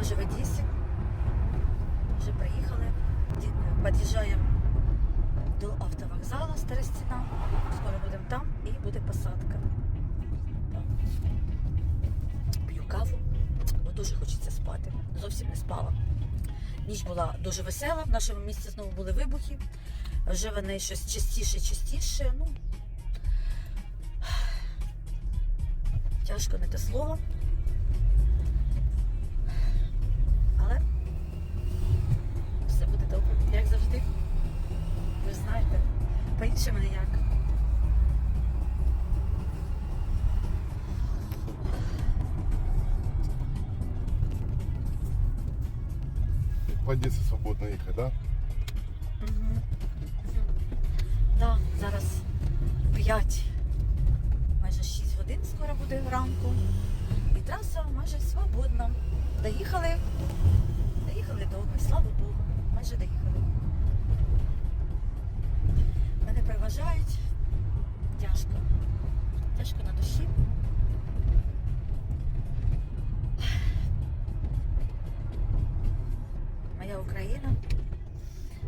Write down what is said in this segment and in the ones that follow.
Я вже в Одесі. Вже приїхали. Під'їжджаємо до автовокзалу Стара Стіна. Скоро будемо там і буде посадка. П'ю каву, бо дуже хочеться спати. Зовсім не спала. Ніч була дуже весела, в нашому місті знову були вибухи. Вже вони щось частіше, частіше. Ну, тяжко не те слово. По-іншому ніяк. В Одесі свободно їхати, да? Угу. Да, зараз 5, майже 6 годин скоро буде ранку. І траса майже свободна. Доїхали. Доїхали довго, слава Богу. Майже доїхали. Україна.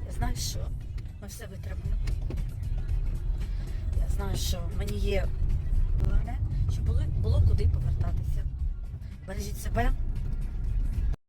Я знаю, що ми все витримаємо. Я знаю, що мені є щоб було, було куди повертатися. Бережіть себе,